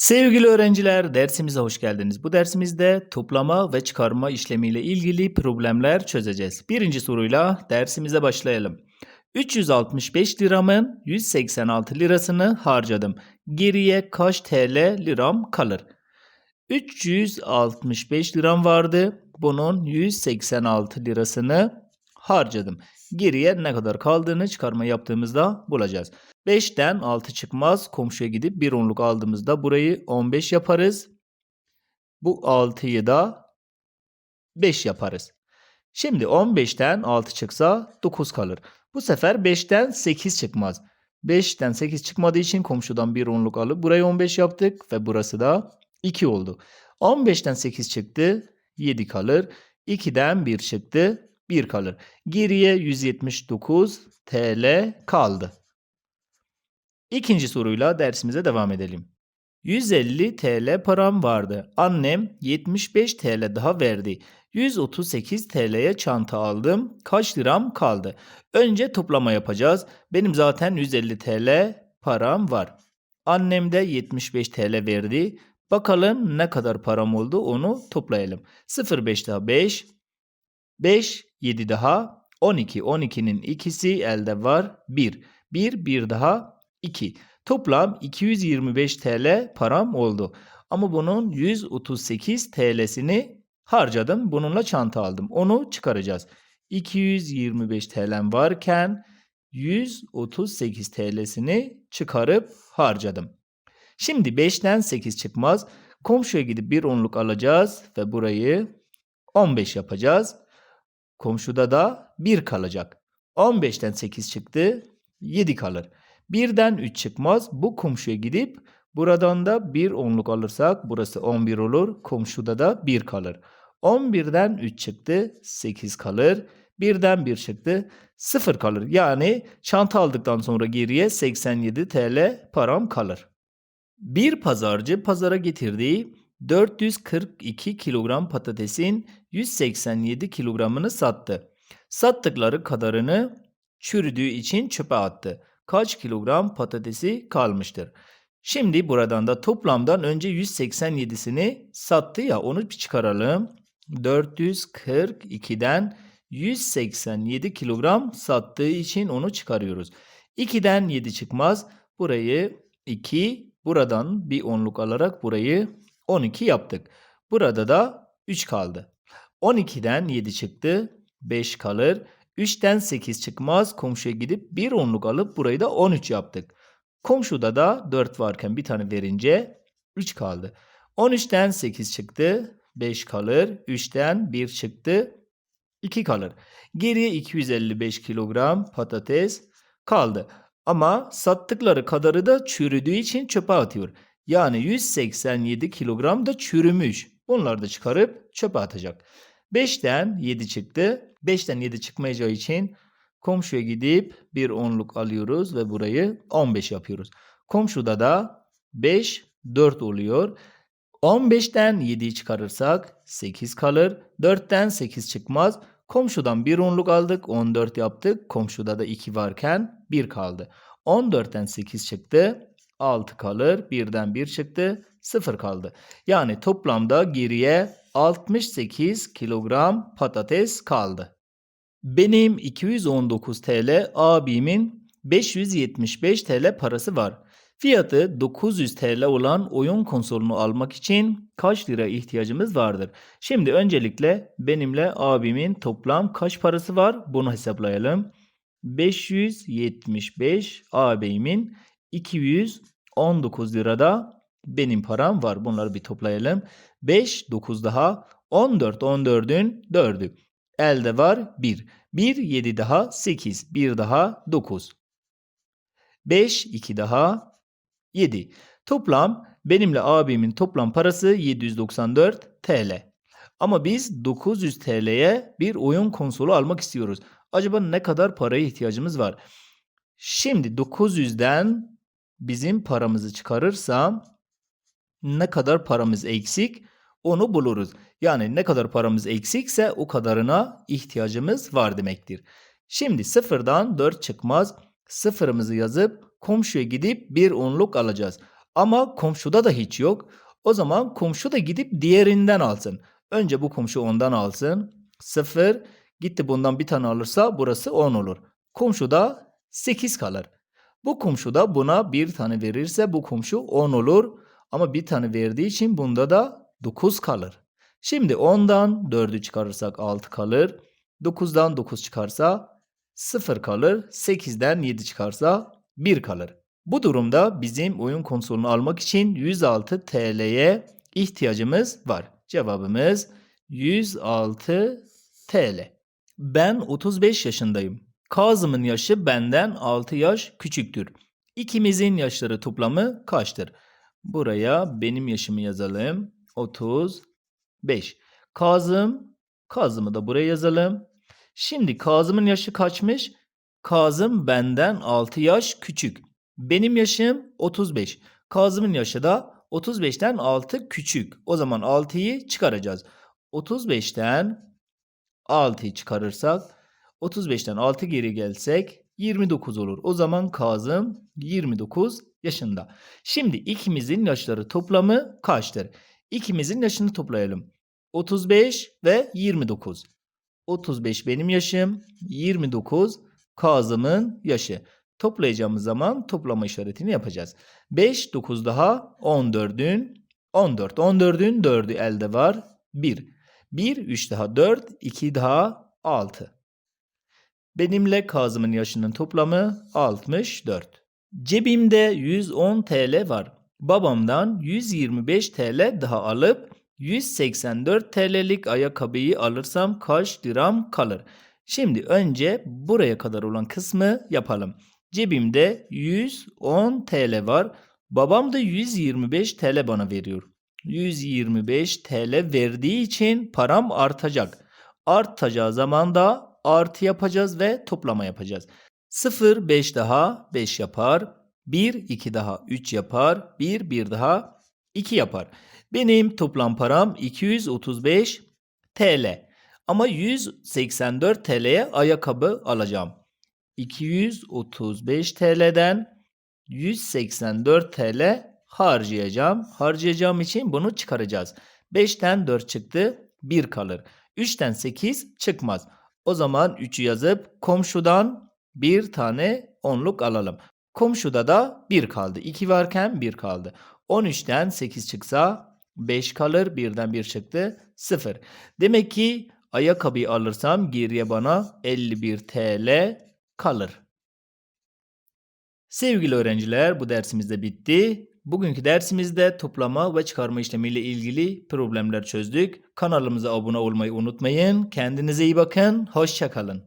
Sevgili öğrenciler, dersimize hoş geldiniz. Bu dersimizde toplama ve çıkarma işlemiyle ilgili problemler çözeceğiz. Birinci soruyla dersimize başlayalım. 365 liramın 186 lirasını harcadım. Geriye kaç TL liram kalır? 365 liram vardı. Bunun 186 lirasını harcadım. Geriye ne kadar kaldığını çıkarma yaptığımızda bulacağız. 5'ten 6 çıkmaz. Komşuya gidip bir onluk aldığımızda burayı 15 yaparız. Bu 6'yı da 5 yaparız. Şimdi 15'ten 6 çıksa 9 kalır. Bu sefer 5'ten 8 çıkmaz. 5'ten 8 çıkmadığı için komşudan bir onluk alıp burayı 15 yaptık ve burası da 2 oldu. 15'ten 8 çıktı 7 kalır. 2'den 1 çıktı 1 kalır. Geriye 179 TL kaldı. İkinci soruyla dersimize devam edelim. 150 TL param vardı. Annem 75 TL daha verdi. 138 TL'ye çanta aldım. Kaç liram kaldı? Önce toplama yapacağız. Benim zaten 150 TL param var. Annem de 75 TL verdi. Bakalım ne kadar param oldu onu toplayalım. 0 5 daha 5. 5 7 daha 12. 12'nin ikisi elde var. 1. 1 1 daha 2. Toplam 225 TL param oldu. Ama bunun 138 TL'sini harcadım. Bununla çanta aldım. Onu çıkaracağız. 225 TL'm varken 138 TL'sini çıkarıp harcadım. Şimdi 5'ten 8 çıkmaz. Komşuya gidip bir onluk alacağız ve burayı 15 yapacağız. Komşuda da 1 kalacak. 15'ten 8 çıktı. 7 kalır. 1'den 3 çıkmaz. Bu komşuya gidip buradan da bir onluk alırsak burası 11 olur. Komşuda da 1 kalır. 11'den 3 çıktı. 8 kalır. 1'den 1 çıktı. 0 kalır. Yani çanta aldıktan sonra geriye 87 TL param kalır. Bir pazarcı pazara getirdiği 442 kilogram patatesin 187 kilogramını sattı. Sattıkları kadarını çürüdüğü için çöpe attı. Kaç kilogram patatesi kalmıştır? Şimdi buradan da toplamdan önce 187'sini sattı ya onu bir çıkaralım. 442'den 187 kilogram sattığı için onu çıkarıyoruz. 2'den 7 çıkmaz. Burayı 2 buradan bir onluk alarak burayı 12 yaptık. Burada da 3 kaldı. 12'den 7 çıktı. 5 kalır. 3'ten 8 çıkmaz. Komşuya gidip bir onluk alıp burayı da 13 yaptık. Komşuda da 4 varken bir tane verince 3 kaldı. 13'ten 8 çıktı. 5 kalır. 3'ten 1 çıktı. 2 kalır. Geriye 255 kilogram patates kaldı. Ama sattıkları kadarı da çürüdüğü için çöpe atıyor. Yani 187 kilogram da çürümüş. Bunları da çıkarıp çöpe atacak. 5'ten 7 çıktı. 5'ten 7 çıkmayacağı için komşuya gidip bir onluk alıyoruz ve burayı 15 yapıyoruz. Komşuda da 5 4 oluyor. 15'ten 7'yi çıkarırsak 8 kalır. 4'ten 8 çıkmaz. Komşudan bir onluk aldık. 14 yaptık. Komşuda da 2 varken 1 kaldı. 14'ten 8 çıktı. 6 kalır. 1'den 1 çıktı. 0 kaldı. Yani toplamda geriye 68 kilogram patates kaldı. Benim 219 TL, abimin 575 TL parası var. Fiyatı 900 TL olan oyun konsolunu almak için kaç lira ihtiyacımız vardır? Şimdi öncelikle benimle abimin toplam kaç parası var bunu hesaplayalım. 575 abimin 219 lirada benim param var. Bunları bir toplayalım. 5, 9 daha 14, 14'ün 4'ü. Elde var 1. 1, 7 daha 8. 1 daha 9. 5, 2 daha 7. Toplam benimle abimin toplam parası 794 TL. Ama biz 900 TL'ye bir oyun konsolu almak istiyoruz. Acaba ne kadar paraya ihtiyacımız var? Şimdi 900'den bizim paramızı çıkarırsam ne kadar paramız eksik onu buluruz. Yani ne kadar paramız eksikse o kadarına ihtiyacımız var demektir. Şimdi sıfırdan 4 çıkmaz. Sıfırımızı yazıp komşuya gidip bir onluk alacağız. Ama komşuda da hiç yok. O zaman komşu da gidip diğerinden alsın. Önce bu komşu ondan alsın. 0 gitti bundan bir tane alırsa burası 10 olur. Komşuda 8 kalır. Bu komşu da buna bir tane verirse bu komşu 10 olur. Ama bir tane verdiği için bunda da 9 kalır. Şimdi 10'dan 4'ü çıkarırsak 6 kalır. 9'dan 9 çıkarsa 0 kalır. 8'den 7 çıkarsa 1 kalır. Bu durumda bizim oyun konsolunu almak için 106 TL'ye ihtiyacımız var. Cevabımız 106 TL. Ben 35 yaşındayım. Kazım'ın yaşı benden 6 yaş küçüktür. İkimizin yaşları toplamı kaçtır? Buraya benim yaşımı yazalım. 35. Kazım, Kazım'ı da buraya yazalım. Şimdi Kazım'ın yaşı kaçmış? Kazım benden 6 yaş küçük. Benim yaşım 35. Kazım'ın yaşı da 35'ten 6 küçük. O zaman 6'yı çıkaracağız. 35'ten 6'yı çıkarırsak 35'ten 6 geri gelsek 29 olur. O zaman Kazım 29 yaşında. Şimdi ikimizin yaşları toplamı kaçtır? İkimizin yaşını toplayalım. 35 ve 29. 35 benim yaşım, 29 Kazım'ın yaşı. Toplayacağımız zaman toplama işaretini yapacağız. 5, 9 daha 14'ün 14. 14'ün 4'ü elde var. 1. 1, 3 daha 4, 2 daha 6. Benimle Kazım'ın yaşının toplamı 64. Cebimde 110 TL var. Babamdan 125 TL daha alıp 184 TL'lik ayakkabıyı alırsam kaç liram kalır? Şimdi önce buraya kadar olan kısmı yapalım. Cebimde 110 TL var. Babam da 125 TL bana veriyor. 125 TL verdiği için param artacak. Artacağı zaman da artı yapacağız ve toplama yapacağız. 0 5 daha 5 yapar. 1 2 daha 3 yapar. 1 1 daha 2 yapar. Benim toplam param 235 TL. Ama 184 TL'ye ayakkabı alacağım. 235 TL'den 184 TL harcayacağım. Harcayacağım için bunu çıkaracağız. 5'ten 4 çıktı. 1 kalır. 3'ten 8 çıkmaz. O zaman 3'ü yazıp komşudan bir tane onluk alalım. Komşuda da 1 kaldı. 2 varken 1 kaldı. 13'ten 8 çıksa 5 kalır. 1'den 1 çıktı. 0. Demek ki ayakkabıyı alırsam geriye bana 51 TL kalır. Sevgili öğrenciler bu dersimiz de bitti. Bugünkü dersimizde toplama ve çıkarma işlemiyle ilgili problemler çözdük. Kanalımıza abone olmayı unutmayın. Kendinize iyi bakın. Hoşçakalın.